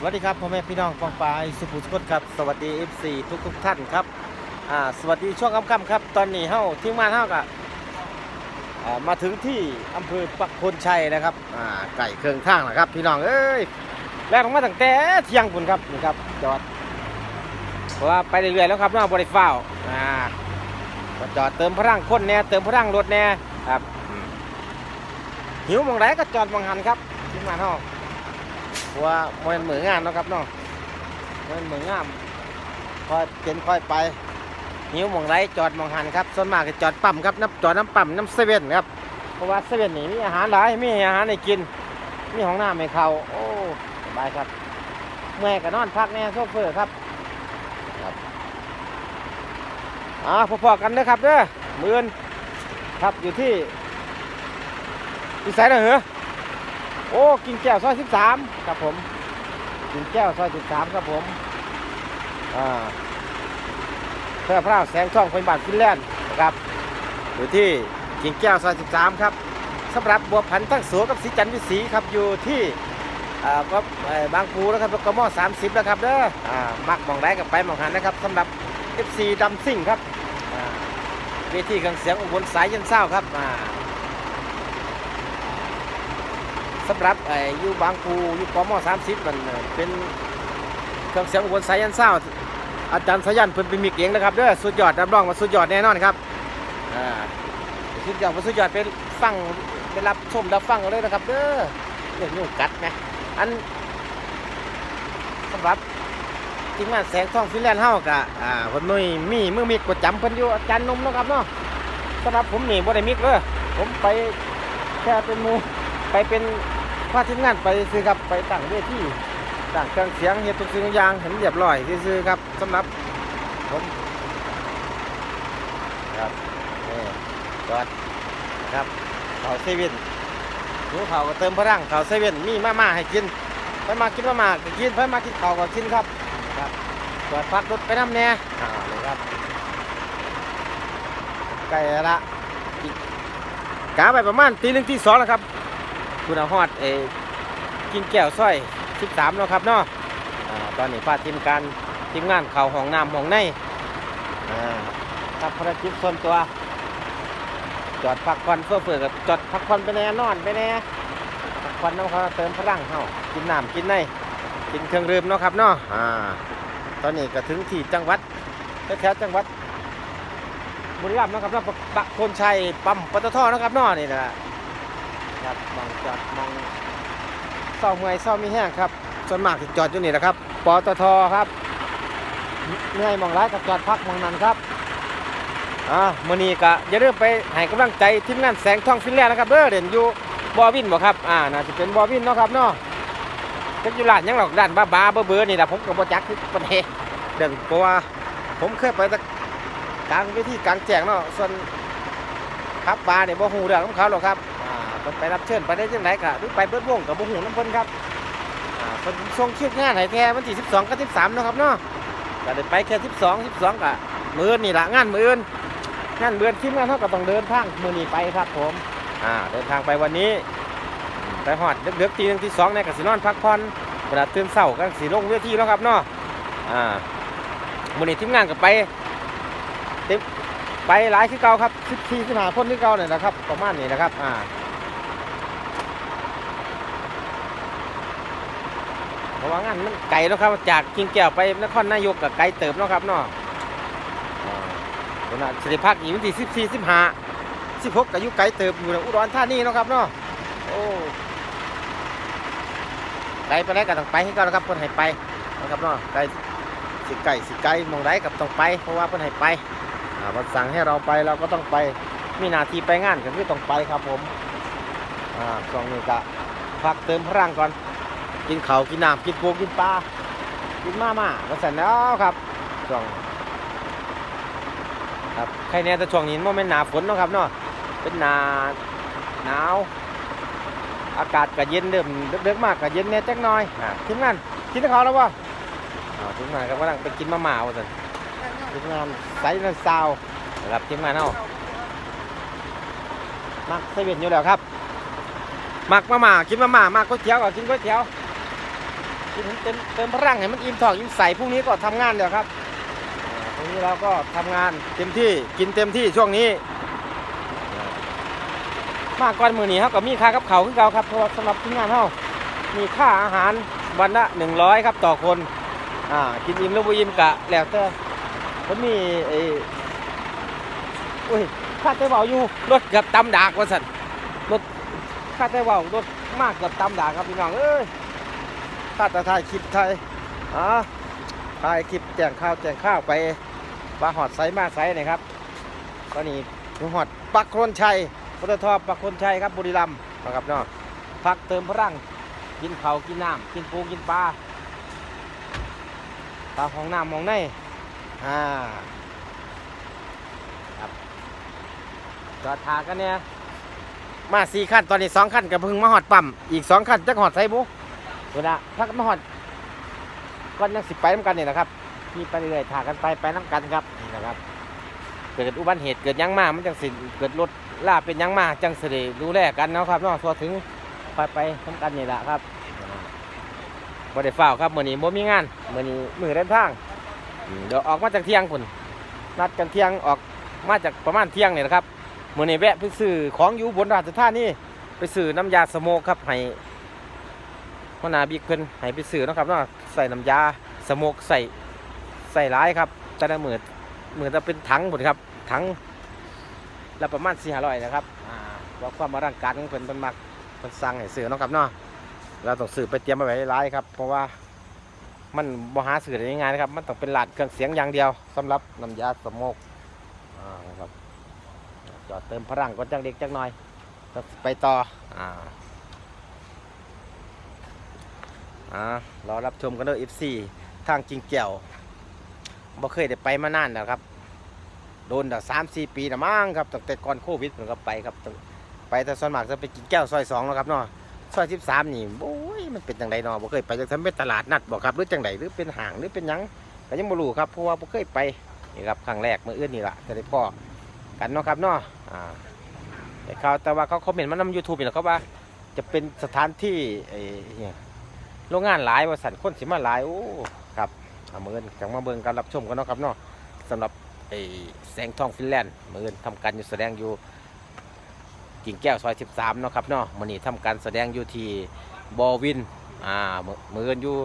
สวัสดีครับพ่อแม่พี่น้องปองปายสุภูสุขครับ สวัสดี FC ทุกทุกท่านครับอ่าสวัสดีช่วงค่ำๆครับ ตอนนี้เฮ้าทีมงานเฮ้าก็อ่ามาถึงที่อำเภอปักพลชัยนะครับอ่าไก่เครื่องทางนะครับ พี่น้องเอ้ยแล่นออกมาตั้งแต่เที่ยงปุ่นครับนี่ครับจอดเพราะว่าไปเรื่อยๆแล้วครับน้องบริฟ้าวอ่าก็จอดเติมพลังคนแน่เติมพลังรถแน่ครับหิวมองไหนก็จอดมองหันครับทีมงานเฮ้า ราะว่ามันเหมือนงานเนาะครับเนาะมันเหมือนงามค่อยเป็นค่อยไปหิวมองไรจอดมองหันครับส่วนมากก็จอดปั๊มครับน้ำจอดน้ำปั๊มน้ำเซเว่นครับเพราะว่าเซเว่นนี่มีอาหารหลายมีอาหารให้กินมีห้องน้ำให้เขาโอ้สบายครับเมื่อยก็นอนพักแน่โซเฟอร์ครับครับอ่าพอๆกันเด้อครับเด้อมือนครับอยู่ที่ที่ไสนะเหรอ โอ้กินแก้วซอยสิบสามครับผมกินแก้วซอยสิบสามครับผมอ่าเพื่อพระแสงทองคนบาทฟินแลนด์นะครับอยู่ที่กินแก้วซอยสิบสามครับสำหรับบัวพันธุ์ทั้งสูกับสีจันทร์วิสีครับอยู่ที่อ่าก็บางปูนะครับก็มอสามสิบนะครับเด้ออ่ามักมองได้กับไปมองหันนะครับสำหรับ FC ดำซิ่งครับเวทีเครื่องเสียงอุบลสายยันเศร้าครับอ่า สำหรับไอ้ยูบางปูอยูกมสามสิบมันเป็นเครื่องเสียงอุบลสายันเศร้าอาจารย์สายันเพิ่นเป็นมิกเองนะครับเด้อสุดยอดรับรองว่าสุดยอดแน่นอนครับอ่าสุดยอดว่าสุดยอดเป็นฟังเป็นรับชมรับฟังกันเลยนะครับเด้อเรื่องยูกัดนะอันสำหรับทีมงานแสงทองฟินแลนด์เฮากะอ่าเพิ่นมีมีมือมิกประจำเพิ่นอยู่อาจารย์นมนะครับเนาะสำหรับผมนี่บ่ได้มิกเลยผมไปแค่เป็นมูไปเป็น พาทีมงานไปซื้อครับไปตั้งเวทีตั้งเครื่องเสียงเฮ็ดทุกสิ่งทุกอย่างเห็นเรียบร้อยซื้อครับสำหรับผมครับนี่จอดนครับเขาเซเว่นหิวเขาวก็เติมพลังเขาเซเว่นมีมาม่าให้กินไปมากินมาม่าก็กินไปมากินข้าวก็กินครับครับจอดพักรถไปน้ำแน่อ่าเลยครับใกล้แล้วละกกาไปประมาณตีหนึ่งตีสองแล้วครับ คุณอาฮอดเอกินแก้วสร้อย 13เนาะครับเนาะอ่าตอนนี้พาทีมการทีมงานเข่าห้องน้ำห้องในอ่าทำภารกิจส่วนตัว จอดพักผ่อนเพื่อเพื่อกับจอดพักผ่อนไปแน่นอนไปแน่พักผ่อนน้ำเขาเติมพลังเฮากินน้ำกินในกินเครื่องดื่มเนาะครับเนาะอ่าตอนนี้ก็ถึงที่จังหวัดแถวๆจังหวัดบุรีรัมย์เนาะครับเนาะปะโคนชัยปั๊มปตทเนาะครับเนาะนี่นะ ครับมองจอดมองเศร้าเมื่อยเศร้ามีแห้งครับส่วนมากจอดอยู่นี่แหละครับปตทครับเมื่อยมองร้ายกับจอดพักมองนั้นครับอ่ามื่อนี้ก็อย่าลืมไปให้กำลังใจทีมงานแสงทองฟินแลนด์นะครับเด้อเด่นอยู่บอวินบ่ครับอ่าน่าจะเป็นบอวินเนาะครับเนาะเป็นอยู่ร้านยังหรอกด้านบ้าบ้าเบอร์เบอร์นี่แหละผมก็บ่จักคือประเทศเด่นเพราะว่าผมเคยไปต่กลางเวทีกลางแจ้งเนาะส่วนขับบาเนี่ยบ่ฮู้เรื่องของเขาหรอกครับ พิ่นไปรับเชิญไปได้จังไดก็หรือไปเบิดวงกับบ่ฮู้นำเพิ่นครับอ่าเพิ่นส่งคิวงานให้แท้วันที่12กับ13เนาะครับเนาะก็ได้ไปแค่12 12ก็มื้อนี่ล่ะงานมื้อนงานมื้อนทีมงานเฮาก็ต้องเดินทางมื้อนี้ไปครับผมอ่าเดินทางไปวันนี้ไปฮอดดึกๆตีหนึงตีสองเนี่ยก็สินอนพักผ่อนเวลาตื่นเช้าก็สิลงเวทีแล้วครับเนาะอ่ามื้อนี้ทีมงานก็ไปเต็มไปหลายคือเก่าครับ14 15คนคือเก่าเนี่ยนะครับประมาณนี้นะครับอ่า เพ ราะว่างานมันไกลเนาะครับจากกิ่งแก้วไปนครนายกกับไกลเติบเนาะครับเนาะอ่าขณะสิริพักอีกวันที่สิบสี่สิบห้าสิบหกกับยุไกลเติบอยู่ในอุดรธานีเนาะครับเนาะโอ้ไกลไปไหนก็ต้องไปให้ก่อนนะครับเพิ่นให้ไปนะครับเนาะไกลสิไกลสิไกลหมองไดกับต้องไป เพราะว่าเพิ่นให้ไปอ่าเพิ่นสั่งให้เราไปเราก็ต้องไปมีหน้าที่ไปงานก็คือต้องไปครับผมอ่าช่วงนี้ก็พักเติมพลังก่อน กินเขาวกินน้ำกินปูกินปลากินมาม่าก็เสร็จแล้วครับช่วงครับใครเนี่ยแต่ช่วงนี้มันเป็นหนาฝนเนาะครับเนาะเป็นหนาหนาว อากาศก็เย็นเดิมเด็กๆมากก็เย็นเนี่ยจักหน่อยอ่าทีมงานกินข้าวแล้ววะอ่าทีมงานก็กำลังไปกินมาม่าว่าสันทีมงานไซนันซาวนะครับทีมงานเอามักเซเว่นอยู่แล้วครับมักมาม่ากินมาม่ามักก๋วยเตี๋ยวก็กินก๋วยเตี๋ยว กินเต็มเต็มพลังให้มันอิ่มท้องอิ่มใสพรุ่งนี้ก็ทำงานเดี๋ยวครับพรุ่งนี้เราก็ทำงานเต็มที่กินเต็มที่ช่วงนี้ มากกว่ามือนี้เขาก็มีค่ากับเขาวคือเก่าครับเพราะสำหรับทีมงานเขามีค่าอาหารวันละหนึ่งร้อยครับต่อคนอ่ากินอิ่มหรือบ่อิ่มกะแล้วแต่ผมมีไอ้อุ้ยค่าแต่เบาอยู่รถกือบตำดากว่าสันรถค่าแต่เบารถมากกือบตำดากครับพี่น้องเอ้ย ค่าแต่ถ่ายคลิปไทยอ่าถ่ายคลิปแจงข่าวแจงข้าวไปบาหอดไซมาไซนี่ครับตอนนี้ถึงหอดปักโคนชัยปตทปักคนชัยครับบุรีรัมย์นะครับเนาะพักเติมพลังกินเขากินน้ำกินปูกินปลาตาห้องน้ำมองในอ่าครับจอดทากันเนี่ยมาสี่ขั้นตอนนี้สองขั้นกับพึ่งมาหอดปั๊มอีกสองขั้นจักหอดไซบุ เวลาพักมาหอดก่อนยังสิไปน้ำกันนี่นะครับมีไปเรื่อยๆถากันไปไปน้ำกันครับนี่นะครับ เกิดอุบัติเหตุเกิดยังมามันจังสิเกิดรถล่าเป็นยังมาจังสิได้ดูแลกันเนาะครับเนาะทั่วถึงไปไปทำกันนี่แหละครับบ่ได้ฝ้าวครับมื้อนี้บ่มีงานมื้อนี้มือเดินทางเดี๋ยวออกมาจากเที่ยงพุ่นนัดกันเที่ยงออกมาจากประมาณเที่ยงนี่แหละครับมื้อนี้แวะไปซื้อของอยู่บนราชธานีไปซื้อน้ำยาสโมกครับให้ หัวหน้าบิ๊กเพิ่นให้ไปซื้อนะครับเนาะใส่น้ำยาสโมกใส่ใส่หลายครับแต่ละหมื้อมื้อจะเป็นถังพุ่นครับถังล้วประมาณสี่ห้าร้อยนะครับว่าความมาร่างการของเพิ่นเพิ่นมักเพิ่นสั่งให้ซื้อนะครับเนาะเราต้องซื้อไปเตรียมไว้หลายครับ เพราะว่ามันบ่หาซื้อได้ง่ายนะครับ มันต้องเป็นหลาดเครื่องเสียงอย่างเดียวสำหรับน้ำยาสโมกอ่านะครับจอดเติมพลังก่อนจังเด็กจังหน่อย ไปต่ออ่า อ่ารอรับชมกันเด้อ F4 ทางจริงเกี่ยวบ่เคยได้ไปมานานแล้วครับ โดนแต่สามสี่ปีนะมั้งครับตั้งแต่ก่อนโควิดผมก็ไปครับ ไปแต่ส่วนมากจะไปกินแก้วซอยสองแล้วครับเนาะซอยสิบสามนี่โอ้ยมันเป็นจังไดเนาะบ่เคยไปจังทำเป็นตลาดนัดบอกครับหรือจังไดหรือเป็นห้างหรือเป็นยังก็ยังบ่รู้ครับเพราะว่าบ่เคยไปนี่ครับครั้งแรกเมื่ออื่นนี่ละจะได้พ่อกันเนาะครับเนาะอ่าแต่เขาแต่ว่าเขาคอมเมนต์มานำยูทูบนี่แหละครับว่า จะเป็นสถานที่ไอ้เนี่ย โรงงานหลายว่าสันคนสิมาหลายโอ้ครับเอามือกันจังมาเบิ่งการรับชมกันเนาะครับเนาะสำหรับไอ้แสงทองฟินแลนด์มืออนทำการอยู่แสดงอยู่กิ่งแก้วซอย 13เนาะครับเนาะมือนี้ทำการแสดงอยู่ที่บอวินอ่ามือมืออนอยู่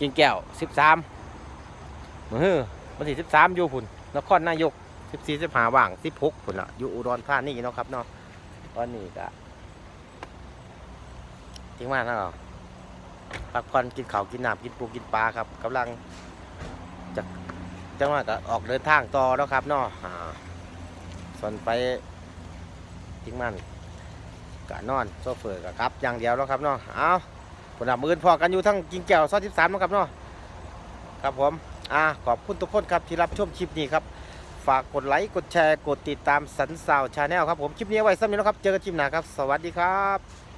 กิ่งแก้ว 13มือวันที่13อยู่พุ่นนครนายก 14 15ว่าง 16พุ่นละอยู่อุดรธานีเนาะครับเนาะตอนนี้ก็ทิ้งมาแล้วเหรอ พักผ่อนกินข้าวกินน้ำกินปูกินปลาครับกำลังจังหวะก็ออกเดินทางต่อแล้วครับเนาะอ่าส่วนไปทิ้งมันกะนอนโซเฟอร์กะครับ อย่างเดียวแล้วครับเนาะเอาผลมือนพอกันอยู่ทั้งกิงแก้วซอยสิบสามนาะครับเนาะครับผมอ่าขอบคุณทุกคนครับที่รับชมคลิปนี้ครับฝากกดไลค์กดแชร์กดติดตามสันสาวชาแนลครับผมคลิปนี้ไว้ซ้ำนี้นะครับ เจอกันคลิปหน้าครับ สวัสดีครับ